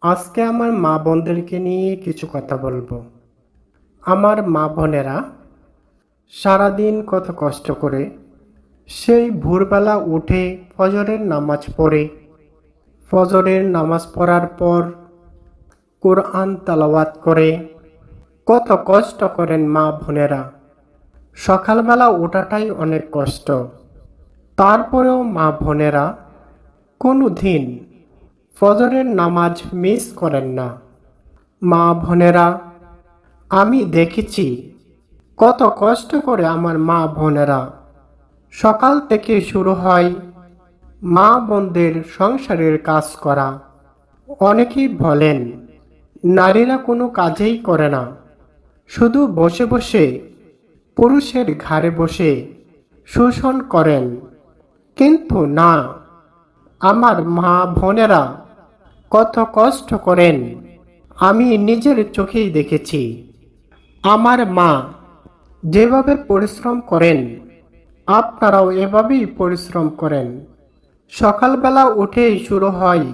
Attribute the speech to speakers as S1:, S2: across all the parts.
S1: আজকে আমার মা বোনদেরকে নিয়ে কিছু কথা বলব। আমার মা বোনেরা সারাদিন কত কষ্ট করে সেই ভোরবেলা উঠে ফজরের নামাজ পড়ে। ফজরের নামাজ পড়ার পর কোরআন তালাওয়াত করে। কত কষ্ট করেন মা বোনেরা। সকালবেলা ওঠাটাই অনেক কষ্ট। তারপরেও মা বোনেরা কোনো দিন ফজরের নামাজ মিস করেন না। মা বোনেরা, আমি দেখেছি কত কষ্ট করে আমার মা বোনেরা। সকাল থেকে শুরু হয় মা বোনদের সংসারের কাজ করা। অনেকেই বলেন, নারীরা কোনো কাজেই করে না। শুধু বসে বসে পুরুষের ঘাড়ে বসে শোষণ করেন। কিন্তু না, আমার মা বোনেরা কত কষ্ট করেন। আমি নিজের চোখেই দেখেছি। আমার মা যেভাবে পরিশ্রম করেন, আপনারাও এভাবেই পরিশ্রম করেন। সকালবেলা উঠেই শুরু হয়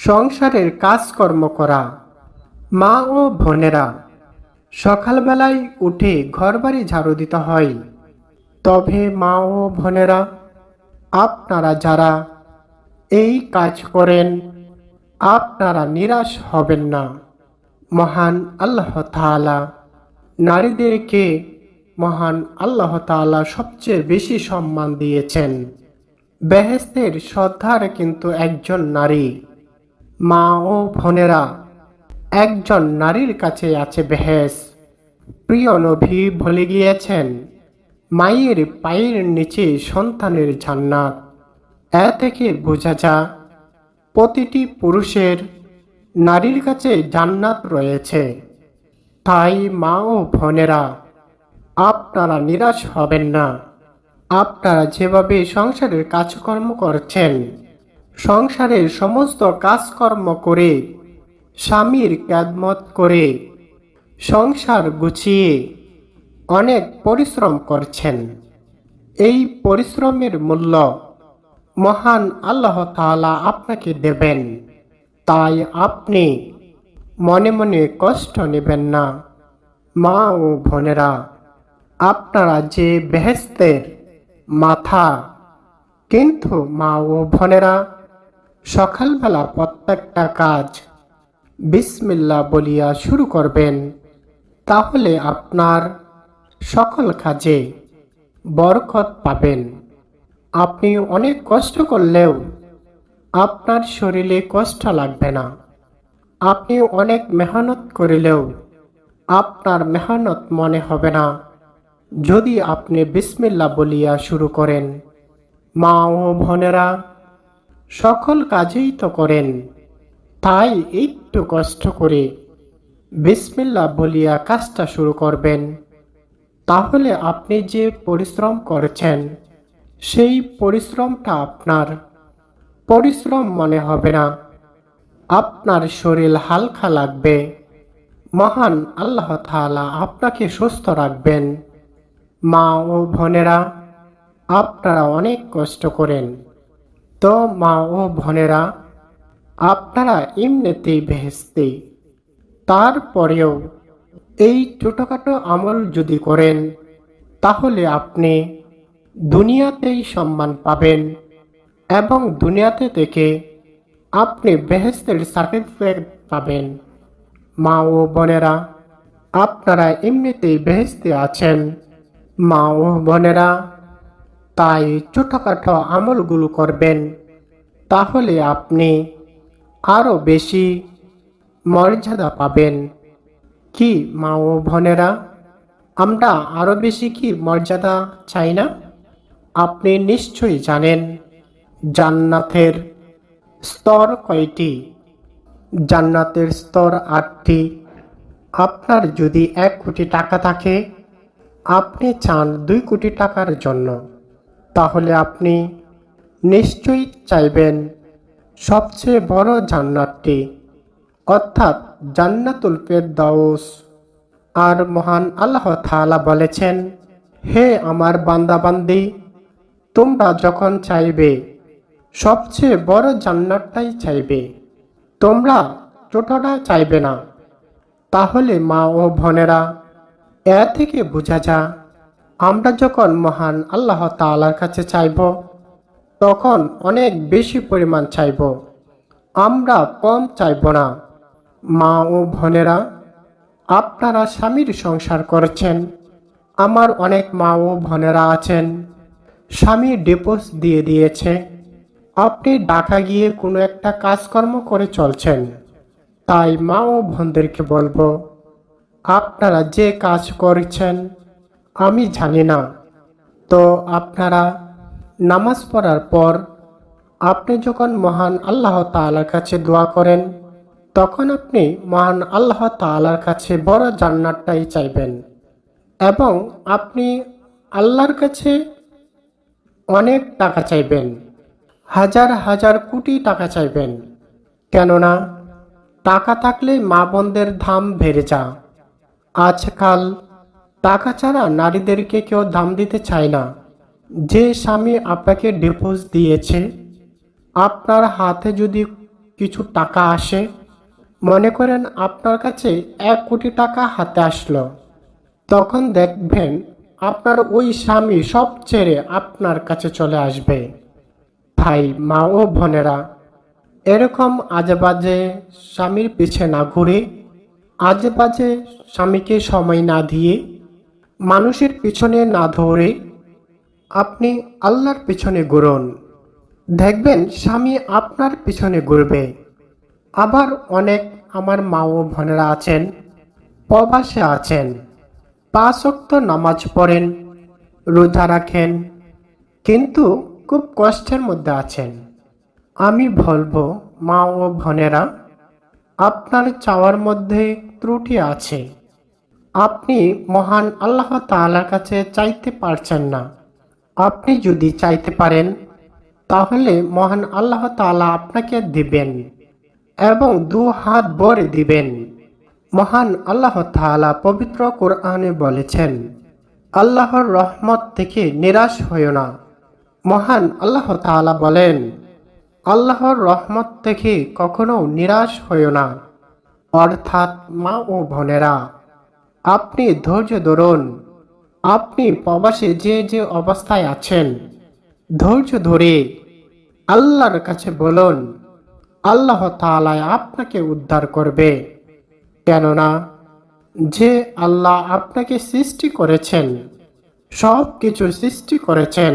S1: সংসারের কাজকর্ম করা। মা ও বোনেরা সকালবেলায় উঠে ঘরবাড়ি ঝাড়ু দিতে হয়। তবে মা ও বোনেরা, আপনারা যারা এই কাজ করেন আপনারা নিরাশ হবেন না। মহান আল্লাহ তাআলা নারীদেরকে মহান আল্লাহ তাআলা সবচেয়ে বেশি সম্মান দিয়েছেন। বেহেস্তের শ্রদ্ধার কিন্তু একজন নারী। মা ও বোনেরা, একজন নারীর কাছে আছে বেহেস প্রিয় নভী ভুলে গিয়েছেন, মায়ের পায়ের নিচে সন্তানের জান্নাত। এ থেকে বোঝা যা প্রতিটি পুরুষের নারীর কাছে জান্নাত রয়েছে। তাই মা ও বোনেরা, আপনারা নিরাশ হবেন না। আপনারা যেভাবে সংসারের কাজকর্ম করছেন, সংসারের সমস্ত কাজকর্ম করে, স্বামীর ক্যাদমত করে, সংসার গুছিয়ে অনেক পরিশ্রম করছেন। এই পরিশ্রমের মূল্য মহান আল্লাহ তাআলা আপনাকে দেবেন। তাই আপনি মনে মনে কষ্ট নেবেন না। মা ও বোনেরা, আপনারা যে বেহেস্তের মাথা, কিন্তু মা ও বোনেরা, সকালবেলা প্রত্যেকটা কাজ বিসমিল্লা বলিয়া শুরু করবেন, তাহলে আপনার সকল কাজে বরকত পাবেন। আপনি অনেক কষ্ট করলেও আপনার শরীরে কষ্ট লাগবে না। আপনি অনেক মেহনত করিলেও আপনার মেহনত মনে হবে না। যদি আপনি বিসমিল্লা বলিয়া শুরু করেন, মা ও বোনেরা, সকল কাজেই তো করেন, তাই একটু কষ্ট করে বিসমিল্লা বলিয়া কাজটা শুরু করবেন। তাহলে আপনি যে পরিশ্রম করেছেন সেই পরিশ্রমটা আপনার। পরিশ্রম মনে হবে না। আপনার শরীর হালকা লাগবে। মহান আল্লাহ তাআলা আপনাকে সুস্থ রাখবেন। মা ও বোনেরা, আপনারা অনেক কষ্ট করেন। তো মা ও বোনেরা, আপনারা এমনিতেই ভেস্তে তারপরেও এই ছোটোখাটো আমল যদি করেন, তাহলে আপনি দুনিয়াতেই সম্মান পাবেন এবং দুনিয়াতে থেকে আপনি বেহেস্তের সার্টিফিকেট পাবেন। মা ও বোনেরা, আপনারা এমনিতেই বেহেস্তে আছেন। মা ও বোনেরা, তাই ছোটোখাটো আমলগুলো করবেন, তাহলে আপনি আরও বেশি মর্যাদা পাবেন। কি মা ও বোনেরা, আমরা আরও বেশি কি মর্যাদা চাই না? আপনি নিশ্চয়ই জানেন, জান্নাতের স্তর কয়টি? জান্নাতের স্তর আটটি। আপনার যদি এক কোটি টাকা থাকে, আপনি চান দুই কোটি টাকার জন্য। তাহলে আপনি নিশ্চয়ই চাইবেন সবচেয়ে বড় জান্নাতটি, অর্থাৎ জান্নাতুল ফেরদাউস। আর মহান আল্লাহ তাআলা বলেছেন, হে আমার বান্দাবান্দি তোমরা যখন চাইবে, সবচেয়ে বড় জান্নাতটাই চাইবে। তোমরা ছোটটা চাইবে না। তাহলে মা ও বোনেরা, এ থেকে বোঝা যা আমরা যখন মহান আল্লাহ তালার কাছে চাইব, তখন অনেক বেশি পরিমাণ চাইব। আমরা কম চাইব না। মা ও বোনেরা, আপনারা স্বামীর সংসার করেছেন। আমার অনেক মা ও বোনেরা আছেন। স্বামী ডিপোজ দিয়ে দিয়েছে। আপনি ঢাকা গিয়ে কোনো একটা কাজকর্ম করে চলছেন। তাই মা ও বোনদেরকে বলব, আপনারা যে কাজ করছেন, আমি জানি না। তো আপনারা নামাজ পড়ার পর আপনি যখন মহান আল্লাহ তালার কাছে দোয়া করেন, তখন আপনি মহান আল্লাহ তালার কাছে বড় জান্নাতটাই চাইবেন। এবং আপনি আল্লাহর কাছে অনেক টাকা চাইবেন, হাজার হাজার কোটি টাকা চাইবেন। কেননা, টাকা থাকলে মা বোনদের দাম বেড়ে যা আজকাল টাকা ছাড়া নারীদেরকে কেউ দাম দিতে চায় না। যে স্বামী আপনাকে ডিভোর্স দিয়েছে, আপনার হাতে যদি কিছু টাকা আসে, মনে করেন আপনার কাছে এক কোটি টাকা হাতে আসলো, তখন দেখবেন আপনার ওই স্বামী সব ছেড়ে আপনার কাছে চলে আসবে। ভাই, মা ও বোনেরা, এরকম আজে বাজে স্বামীর পিছে না ঘুরে, আজে বাজে স্বামীকে সময় না দিয়ে, মানুষের পিছনে না ধরে আপনি আল্লাহর পিছনে ঘুরুন। দেখবেন স্বামী আপনার পিছনে ঘুরবে। আবার অনেক আমার মা ও বোনেরা আছেন, প্রবাসে আছেন। পাঁচ অক্ত নামাজ পড়েন, রোজা রাখেন, কিন্তু খুব কষ্টের মধ্যে আছেন। আমি বলব, মা ও বোনেরা, আপনার চাওয়ার মধ্যে ত্রুটি আছে। আপনি মহান আল্লাহ তাআলার কাছে চাইতে পারছেন না। আপনি যদি চাইতে পারেন, তাহলে মহান আল্লাহ তাআলা আপনাকে দিবেন এবং দু হাত ভরে দিবেন। মহান আল্লাহ তাআলা পবিত্র কোরআনে বলেছেন, আল্লাহর রহমত থেকে নিরাশ হইও না। মহান আল্লাহ তাআলা বলেন, আল্লাহর রহমত থেকে কখনো নিরাশ হইও না। অর্থাৎ মা ও বোনেরা, আপনি ধৈর্য ধরুন। আপনি প্রবাসে যে যে অবস্থায় আছেন, ধৈর্য ধরে আল্লাহর কাছে বলুন, আল্লাহ তাআলায় আপনাকে উদ্ধার করবে। কেননা যে আল্লাহ আপনাকে সৃষ্টি করেছেন, সব কিছু সৃষ্টি করেছেন,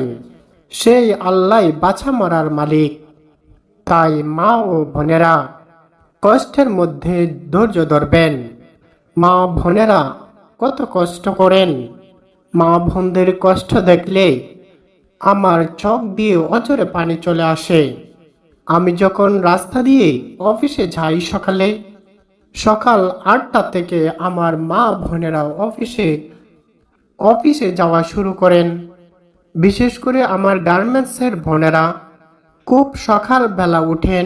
S1: সেই আল্লাহ বাছা মারার মালিক। তাই মা ও বোনেরা কষ্টের মধ্যে ধৈর্য ধরবেন। মা বোনেরা কত কষ্ট করেন। মা বোনদের কষ্ট দেখলে আমার চোখ দিয়ে অজরে পানি চলে আসে। আমি যখন রাস্তা দিয়ে অফিসে যাই সকালে সকাল আটটা থেকে আমার মা বোনেরা অফিসে অফিসে যাওয়া শুরু করেন। বিশেষ করে আমার গার্মেন্টসের বোনেরা খুব সকালবেলা উঠেন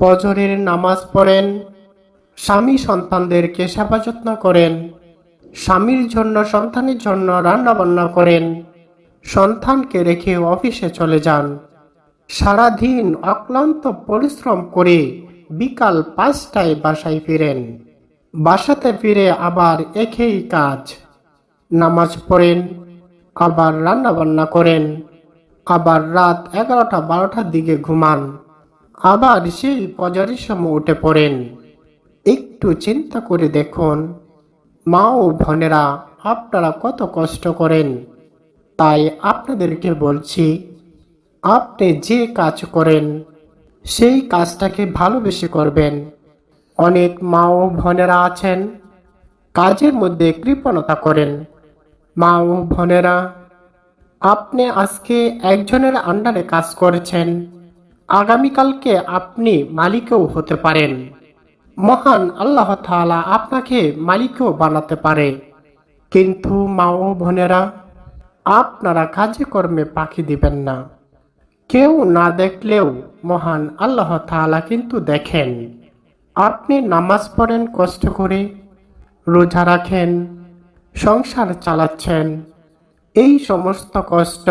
S1: পজরের নামাজ পড়েন, স্বামী সন্তানদেরকে সেবা যত্ন করেন, স্বামীর জন্য, সন্তানের জন্য রান্নাবান্না করেন, সন্তানকে রেখে অফিসে চলে যান। সারাদিন অক্লান্ত পরিশ্রম করে বিকাল পাঁচটায় বাসায় ফিরেন। বাসাতে ফিরে আবার একই কাজ। নামাজ পড়েন, আবার রান্না বান্না করেন, আবার রাত এগারোটা বারোটার দিকে ঘুমান, আবার সেই পজারির সময় উঠে পড়েন। একটু চিন্তা করে দেখুন, মা ও বোনেরা আপনারা কত কষ্ট করেন। তাই আপনাদেরকে বলছি, আপনি যে কাজ করেন সেই কাজটাকে ভালোবেসে করবেন। অনেক মা ও বোনেরা আছেন। কাজের মধ্যে কৃপণতা করেন। মা ও বোনেরা, আপনি আজকে একজনের আন্ডারে কাজ করেছেন। আগামীকালকে আপনি মালিকও হতে পারেন। মহান আল্লাহ তাআলা আপনাকে মালিকও বানাতে পারে। কিন্তু মা ও বোনেরা, আপনারা কাজে কর্মে পাখি দিবেন না। কেউ না দেখলেও মহান আল্লাহ তাআলা কিন্তু দেখেন। আপনি নামাজ পড়েন, কষ্ট করে রোজা রাখেন, সংসার চালাচ্ছেন, এই সমস্ত কষ্ট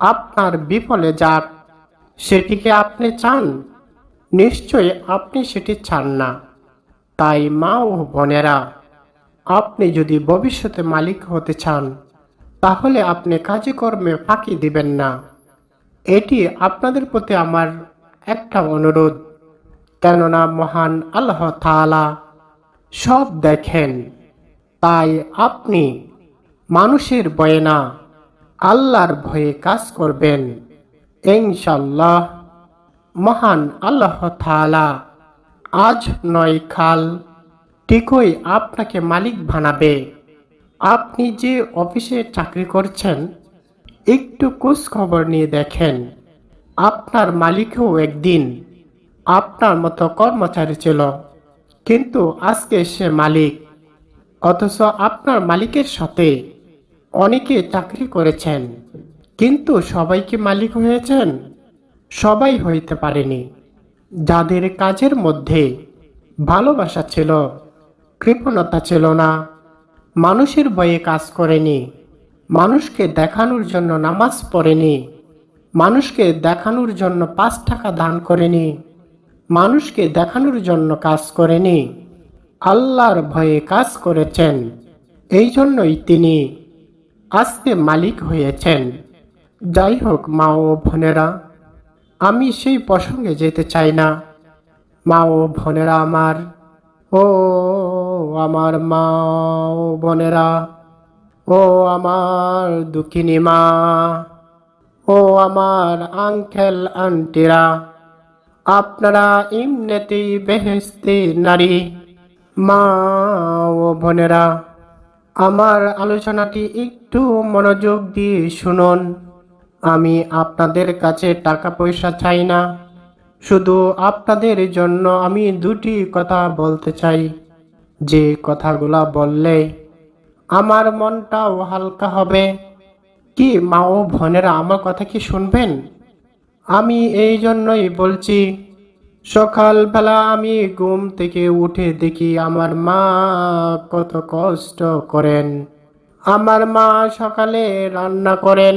S1: আপনার বিফলে যাক, সেটিকে আপনি চান। নিশ্চয়ই আপনি সেটি চান না। তাই মা ও বোনেরা, আপনি যদি ভবিষ্যতে মালিক হতে চান, তাহলে আপনি কাজে কর্মে ফাঁকি দিবেন না। এটি আপনাদের প্রতি আমার একটা অনুরোধ। কেননা মহান আল্লাহ তাআলা সব দেখেন। তাই আপনি মানুষের ভয়ে না, আল্লাহর ভয়ে কাজ করবেন। ইনশাল্লাহ মহান আল্লাহ তাআলা আজ নয় কাল ঠিকই আপনাকে মালিক বানাবে। আপনি যে অফিসে চাকরি করছেন একটু খোঁজ খবর নিয়ে দেখেন। আপনার মালিকও একদিন আপনার মতো কর্মচারী ছিল, কিন্তু আজকে সে মালিক। অথচ আপনার মালিকের সাথে অনেকে চাকরি করেছেন, কিন্তু সবাই কি মালিক হয়েছেন? সবাই হইতে পারেনি। যাদের কাজের মধ্যে ভালোবাসা ছিল, কৃপণতা ছিল না, মানুষের ভয়ে কাজ করেনি মানুষকে দেখানোর জন্য নামাজ পড়েনি। মানুষকে দেখানোর জন্য পাঁচ টাকা দান করেনি। মানুষকে দেখানোর জন্য কাজ করেনি। আল্লাহর ভয়ে কাজ করেছেন। এই জন্যই তিনি আজকে মালিক হয়েছেন। যাই হোক, মা ও বোনেরা, আমি সেই প্রসঙ্গে যেতে চাই না। মা ও বোনেরা আমার, ও আমার মা ও বোনেরা ও আমার দুঃখিনী মা, ও আমার আঙ্কেল, আন্টিরা, আপনারা এমনিতেই বেহেস্তি নারী, মা ও বোনেরা, আমার আলোচনাটি একটু মনোযোগ দিয়ে শুনুন। আমি আপনাদের কাছে টাকা পয়সা চাই না, শুধু আপনাদের জন্য আমি দুটি কথা বলতে চাই। যে কথাগুলা বললে আমার মনটাও হালকা হবে। কি, মা ও বোনেরা আমার কথা কি শুনবেন? আমি এই জন্যই বলছি, সকালবেলা আমি ঘুম থেকে উঠে দেখি আমার মা কত কষ্ট করেন। আমার মা সকালে রান্না করেন,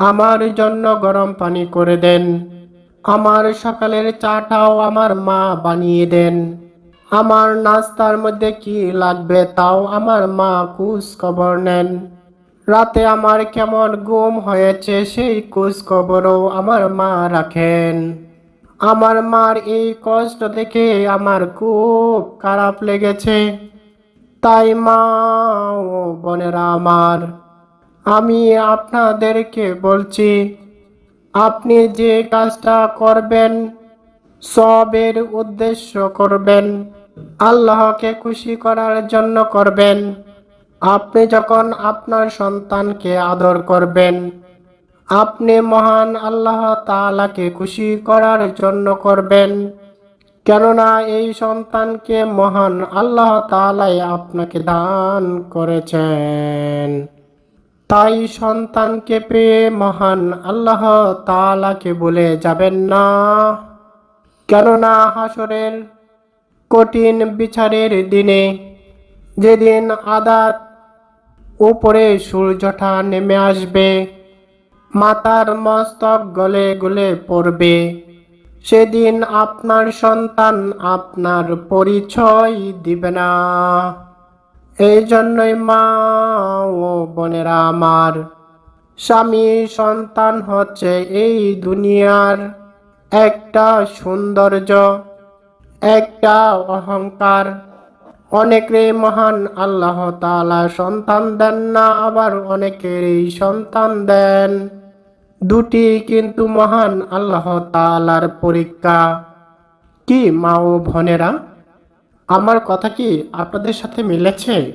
S1: আমার জন্য গরম পানি করে দেন, আমার সকালের চাটাও আমার মা বানিয়ে দেন। আমার নাস্তার মধ্যে কি লাগবে তাও আমার মা কুস খবর নেন। রাতে আমার কেমন ঘুম হয়েছে সেই কুস খবরও আমার মা রাখেন। আমার মার এই কষ্ট দেখে আমার খুব খারাপ লেগেছে। তাই মা ও বোনেরা আমার, আমি আপনাদেরকে বলছি, আপনি যে কাজটা করবেন, সবের উদ্দেশ্য করবেন। আল্লাহকে খুশি করার জন্য করবেন। আপনি যখন আপনার সন্তানকে আদর করবেন, আপনি মহান আল্লাহ তাআলাকে খুশি করার জন্য করবেন। কেননা এই সন্তানকে মহান আল্লাহ তাআলাই আপনাকে দান করেছেন। তাই সন্তানকে পেয়ে মহান আল্লাহ তাআলাকে বলে যাবেন না। কেননা হাসরের কঠিন বিচারের দিনে যেদিন আদাত উপরে সূর্যটা নেমে আসবে, মাতার মস্তক গলে গলে পড়বে। সেদিন আপনার সন্তান আপনার পরিচয় দিবে না। এই জন্যই মা ও বোনেরা আমার, স্বামী সন্তান হচ্ছে এই দুনিয়ার একটা সৌন্দর্য। একটা অহংকার। অনেকেরই মহান আল্লাহ তাআলা সন্তান দেন না, আবার অনেকেরই সন্তান দেন। দুটি কিন্তু মহান আল্লাহ তালার পরীক্ষা। কি মা ও বোনেরা, আমার কথা কি আপনাদের সাথে মিলেছে?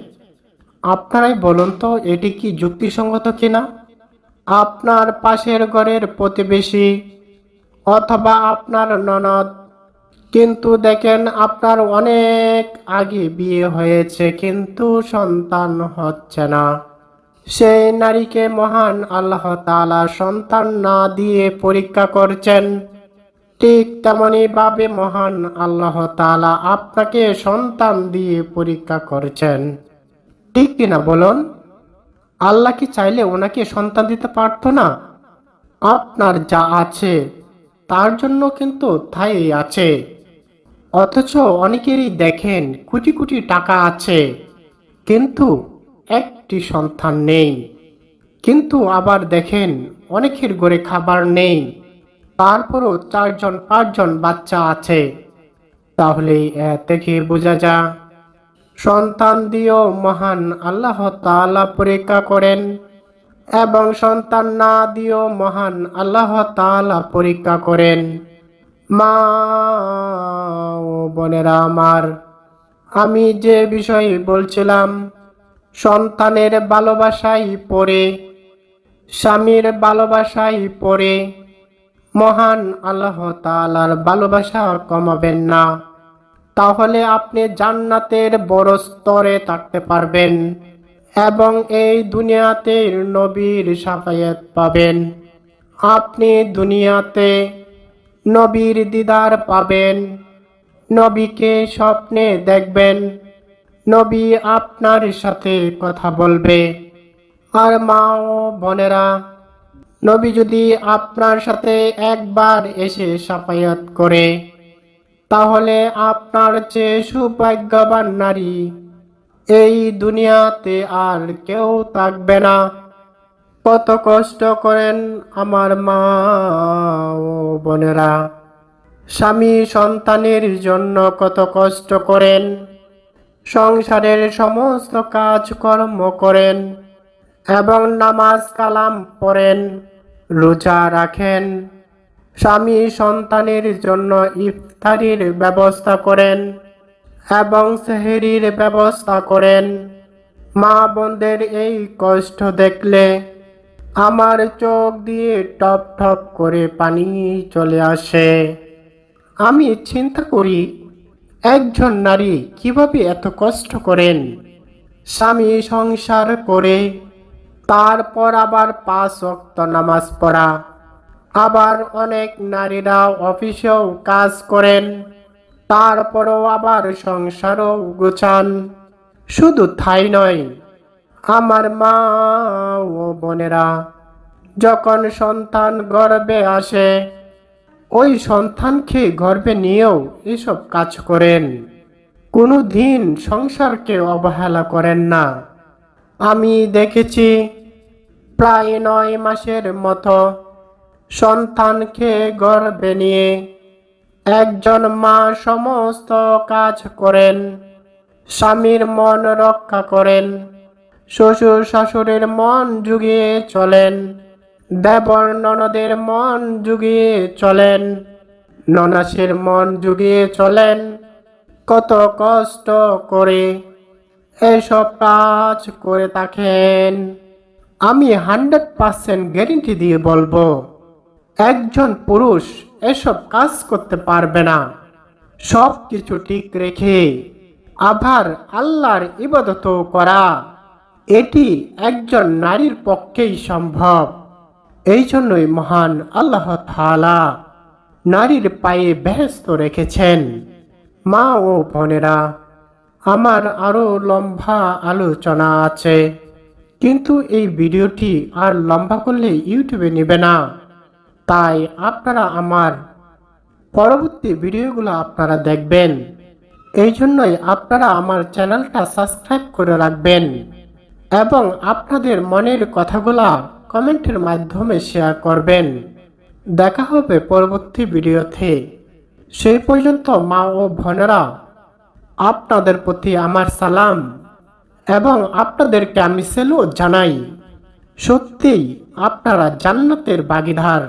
S1: আপনারাই বলুন তো, এটি কি যুক্তিসঙ্গত কিনা? আপনার পাশের ঘরের প্রতিবেশী অথবা আপনার ননদ কিন্তু দেখেন আপনার অনেক আগে বিয়ে হয়েছে, কিন্তু সন্তান হচ্ছে না। সেই নারীকে মহান আল্লাহ তাআলা সন্তান না দিয়ে পরীক্ষা করছেন। ঠিক তেমনি ভাবে মহান আল্লাহ তাআলা আপনাকে সন্তান দিয়ে পরীক্ষা করছেন। ঠিক কিনা বলুন? আল্লাহ কি চাইলে ওনাকে সন্তান দিতে পারতো না? আপনার যা আছে, তার জন্য কিন্তু ঠাই আছে। অথচ অনেকেরই দেখেন কোটি কোটি টাকা আছে, কিন্তু একটি সন্তান নেই। কিন্তু আবার দেখেন অনেকের ঘরে খাবার নেই, তারপরও চারজন, পাঁচজন বাচ্চা আছে। তাহলে থেকে বোঝা যা সন্তান দিয়েও মহান আল্লাহ তাআলা পরীক্ষা করেন এবং সন্তান না দিয়েও মহান আল্লাহ তাআলা পরীক্ষা করেন। মা ও বোনেরা আমার, আমি যে বিষয়ে বলছিলাম, সন্তানের ভালোবাসাই পড়ে স্বামীর ভালোবাসাই পড়ে মহান আল্লাহ তাআলার ভালোবাসা কমাবেন না। তাহলে আপনি জান্নাতের বড় স্তরে থাকতে পারবেন এবং এই দুনিয়াতে নবীর সাফায়াত পাবেন। আপনি দুনিয়াতে নবীর দিদার পাবেন। নবীকে স্বপ্নে দেখবেন। নবী আপনার সাথে কথা বলবে। আর মা ও বোনেরা, নবী যদি আপনার সাথে একবার এসে সাফায়াত করে, তাহলে আপনার চেয়ে সুভাগ্যবান নারী এই দুনিয়াতে আর কেউ থাকবে না। কত কষ্ট করেন আমার মা ও বোনেরা। স্বামী সন্তানের জন্য কত কষ্ট করেন। সংসারের সমস্ত কাজকর্ম করেন এবং নামাজ কালাম পড়েন, রোজা রাখেন। স্বামী সন্তানের জন্য ইফতারির ব্যবস্থা করেন এবং সেহেরির ব্যবস্থা করেন। মা বোনদের এই কষ্ট দেখলে আমার চোখ দিয়ে টপ টপ করে পানি চলে আসে। আমি চিন্তা করি, একজন নারী কীভাবে এত কষ্ট করেন? স্বামী সংসার করে, তারপর আবার পাঁচ অক্ত নামাজ পড়া। আবার অনেক নারীরা অফিসেও কাজ করেন, তারপরও আবার সংসারও গোছান। শুধু তাই নয় আমার মা ও বোনেরা, যখন সন্তান গর্ভে আসে, ওই সন্তানকে গর্বে নিয়েও এসব কাজ করেন। কোনো দিন সংসারকে অবহেলা করেন না। আমি দেখেছি, প্রায় নয় মাসের মতো সন্তানকে গর্ভে নিয়ে একজন মা সমস্ত কাজ করেন, স্বামীর মন রক্ষা করেন শ্বশুর শাশুড়ির মন জুগিয়ে চলেন। দেবর ননদের মন জুগিয়ে চলেন। ননাসের মন জুগিয়ে চলেন। কত কষ্ট করে এসব কাজ করে থাকেন। আমি হান্ড্রেড পার্সেন্ট গ্যারেন্টি দিয়ে বলব, একজন পুরুষ এসব কাজ করতে পারবে না। সব কিছু ঠিক রেখে আবার আল্লাহর ইবাদত করা। এটি একজন নারীর পক্ষেই সম্ভব। এই জন্যই মহান আল্লাহ তাআলা নারীর পায়ে ব্যস্ত রেখেছেন। মা ও বোনেরা, আমার আরও লম্বা আলোচনা আছে। কিন্তু এই ভিডিওটি আর লম্বা করলে ইউটিউবে নেবে না। তাই আপনারা আমার পরবর্তী ভিডিওগুলো আপনারা দেখবেন। এই জন্যই আপনারা আমার চ্যানেলটা সাবস্ক্রাইব করে রাখবেন। এবং আপনাদের মনের কথাগুলা কমেন্টের মাধ্যমে শেয়ার করবেন। দেখা হবে পরবর্তী ভিডিওতে। সেই পর্যন্ত মা ও বোনেরা, আপনাদের প্রতি আমার সালাম এবং আপনাদেরকে আমি সেলু জানাই। সত্যিই আপনারা জান্নাতের বাগিধার।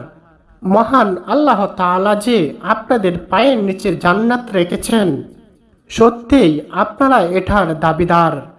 S1: মহান আল্লাহ তাআলা যে আপনাদের পায়ের নিচে জান্নাত রেখেছেন, সত্যিই আপনারা এটার দাবিদার।